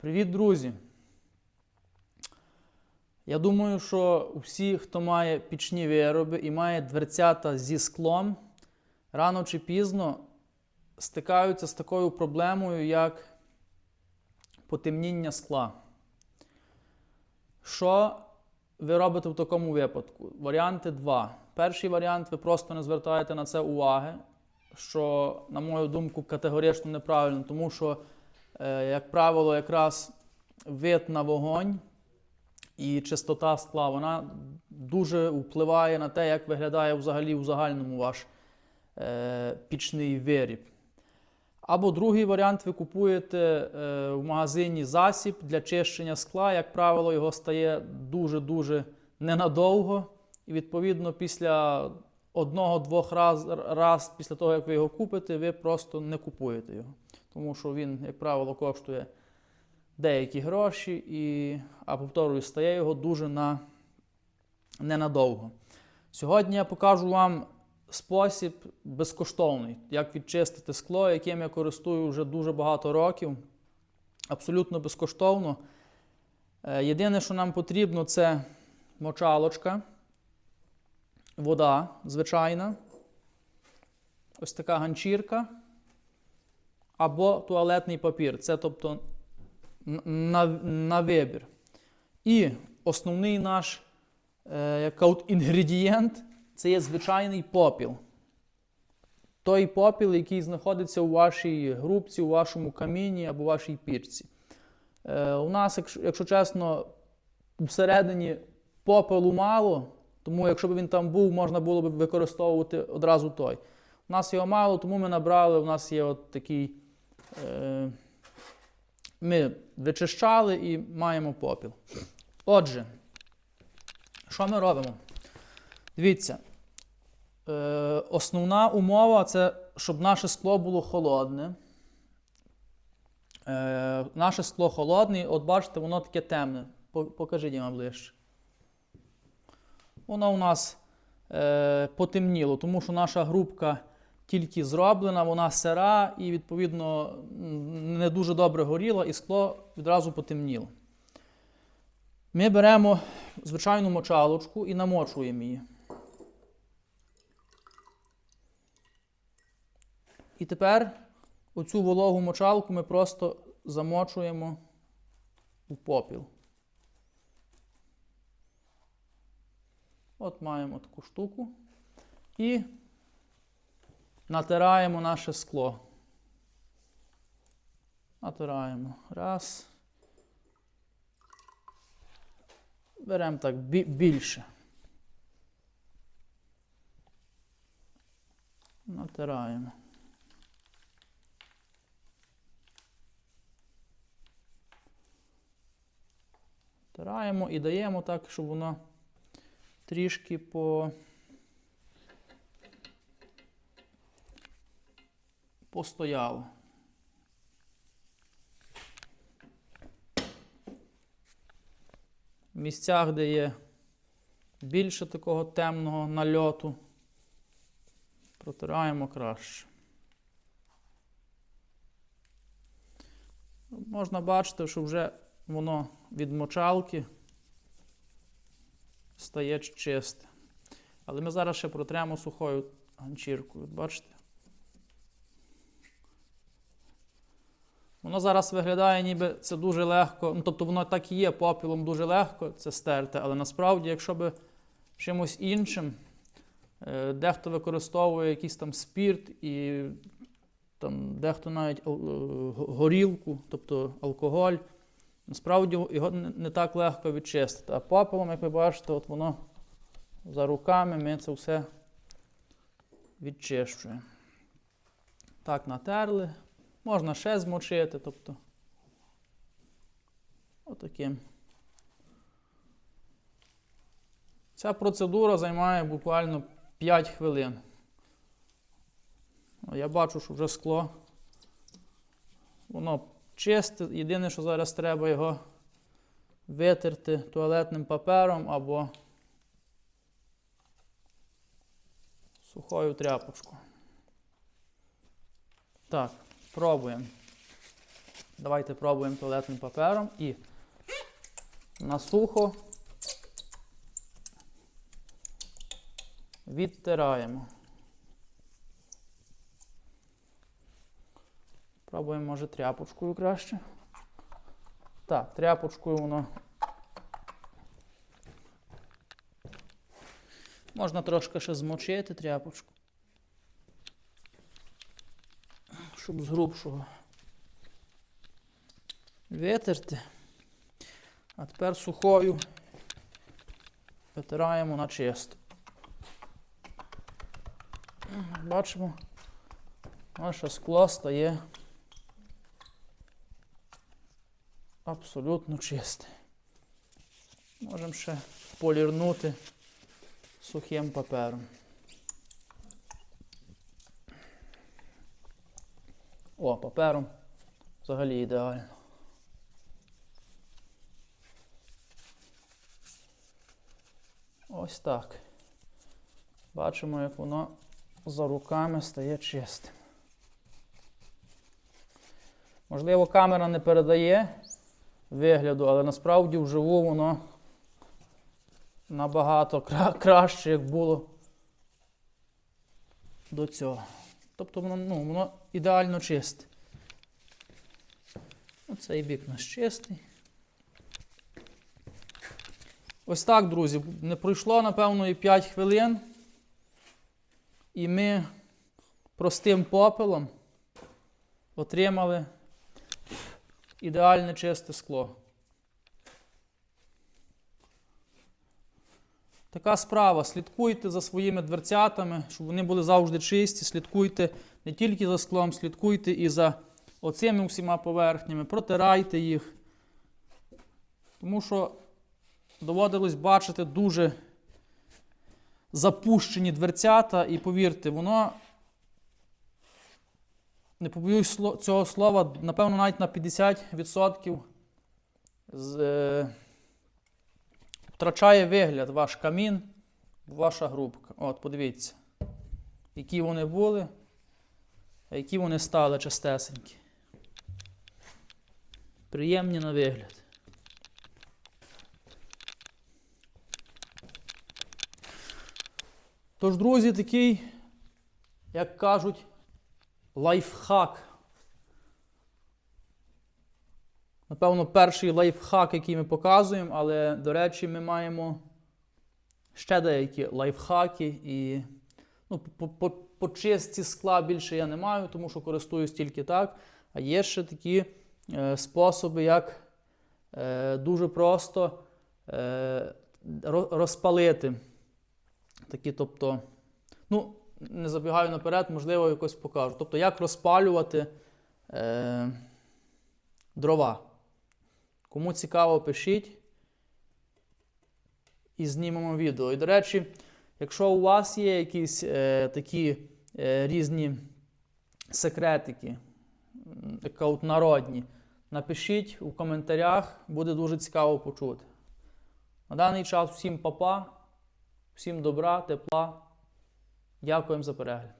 Привіт, друзі! Я думаю, що всі, хто має пічні вироби і має дверцята зі склом, рано чи пізно стикаються з такою проблемою, як потемніння скла. Що ви робите в такому випадку? Варіанти два. Перший варіант ви просто не звертаєте на це уваги, що, на мою думку, категорично неправильно, тому що, як правило, якраз вид на вогонь і чистота скла, вона дуже впливає на те, як виглядає взагалі у загальному ваш е, пічний виріб. Або другий варіант, ви купуєте е, в магазині засіб для чищення скла. Як правило, його стає дуже-дуже ненадовго. І відповідно після одного-двох раз, раз після того, як ви його купите, ви просто не купуєте його. Тому що він, як правило, коштує деякі гроші, і, а повторюю, стає його дуже на, ненадовго. Сьогодні я покажу вам спосіб безкоштовний, як відчистити скло, яким я користую вже дуже багато років. Абсолютно безкоштовно. Е, Єдине, що нам потрібно, це мочалочка, вода звичайна, ось така ганчірка або туалетний папір. Це тобто на, на вибір. І основний наш е, інгредієнт це є звичайний попіл. Той попіл, який знаходиться у вашій грубці, у вашому каміні або вашій пірці. Е, у нас, якщо, якщо чесно, всередині попелу мало, тому якщо б він там був, можна було б використовувати одразу той. У нас його мало, тому ми набрали, у нас є от такий. Е, ми вичищали і маємо попіл. Отже, що ми робимо? Дивіться, е, основна умова це, щоб наше скло було холодне. Е, наше скло холодне, от бачите, воно таке темне. По- Покажіть вам ближче. Воно у нас е, потемніло, тому що наша грубка тільки зроблена, вона сира і, відповідно, не дуже добре горіла, і скло відразу потемніло. Ми беремо звичайну мочалочку і намочуємо її. І тепер оцю вологу мочалку ми просто замочуємо у попіл. От маємо таку штуку. І натираємо наше скло. Натираємо. Раз. Беремо так більше. Натираємо. Натираємо і даємо так, щоб воно трішки по. Постояло. В місцях, де є більше такого темного нальоту, протираємо краще. Можна бачити, що вже воно від мочалки стає чисте. Але ми зараз ще протремо сухою ганчіркою. Бачите? Воно зараз виглядає, ніби це дуже легко. Ну, тобто воно так і є попілом дуже легко це стерти, але насправді, якщо би чимось іншим, е, дехто використовує якийсь там спірт і там, дехто навіть е, го- горілку, тобто алкоголь, насправді його не так легко відчистити. А попелом, як ви бачите, от воно за руками ми це все відчищуємо. Так, натерли. Можна ще змочити, тобто. Отаким. Ця процедура займає буквально 5 хвилин. Я бачу, що вже скло. Воно чисте. Єдине, що зараз треба його витерти туалетним папером або сухою тряпочкою. Так, пробуємо. Давайте пробуємо туалетним папером і на сухо відтираємо. Пробуємо, може, тряпочкою краще. Так, тряпочкою воно. Можна трошки ще змочити тряпочку. Щоб з грубшого витерти. А тепер сухою витираємо на чисто. Бачимо, наше скло стає абсолютно чисте. Можемо ще полірнути сухим папером. О, папером взагалі ідеально. Ось так. Бачимо, як воно за руками стає чистим. Можливо, камера не передає вигляду, але насправді вживу воно набагато кра- краще, як було до цього. Тобто воно, ну, воно ідеально чисте. Оцей бік у нас чистий. Ось так, друзі. Не пройшло, напевно, і 5 хвилин. І ми простим попелом отримали ідеальне чисте скло. Така справа. Слідкуйте за своїми дверцятами, щоб вони були завжди чисті. Слідкуйте не тільки за склом, слідкуйте і за оцими всіма поверхнями, протирайте їх. Тому що доводилось бачити дуже запущені дверцята, і повірте, воно, не побоюсь цього слова, напевно, навіть на 50% з, е, втрачає вигляд ваш камін, ваша грубка. От, подивіться, які вони були, а які вони стали чистесенькі. Приємні на вигляд. Тож, друзі, такий, як кажуть, лайфхак. Напевно, перший лайфхак, який ми показуємо, але, до речі, ми маємо ще деякі лайфхаки. І ну, по, по, по чистці скла більше я не маю, тому що користуюсь тільки так. А є ще такі е, способи, як е, дуже просто е, розпалити. Такі, тобто, ну, не забігаю наперед, можливо, якось покажу. Тобто, як розпалювати е, дрова. Кому цікаво, пишіть і знімемо відео. І, до речі, якщо у вас є якісь е, такі е, різні секретики, народні, напишіть у коментарях, буде дуже цікаво почути. На даний час всім папа. Всім добра, тепла. Дякуємо за перегляд.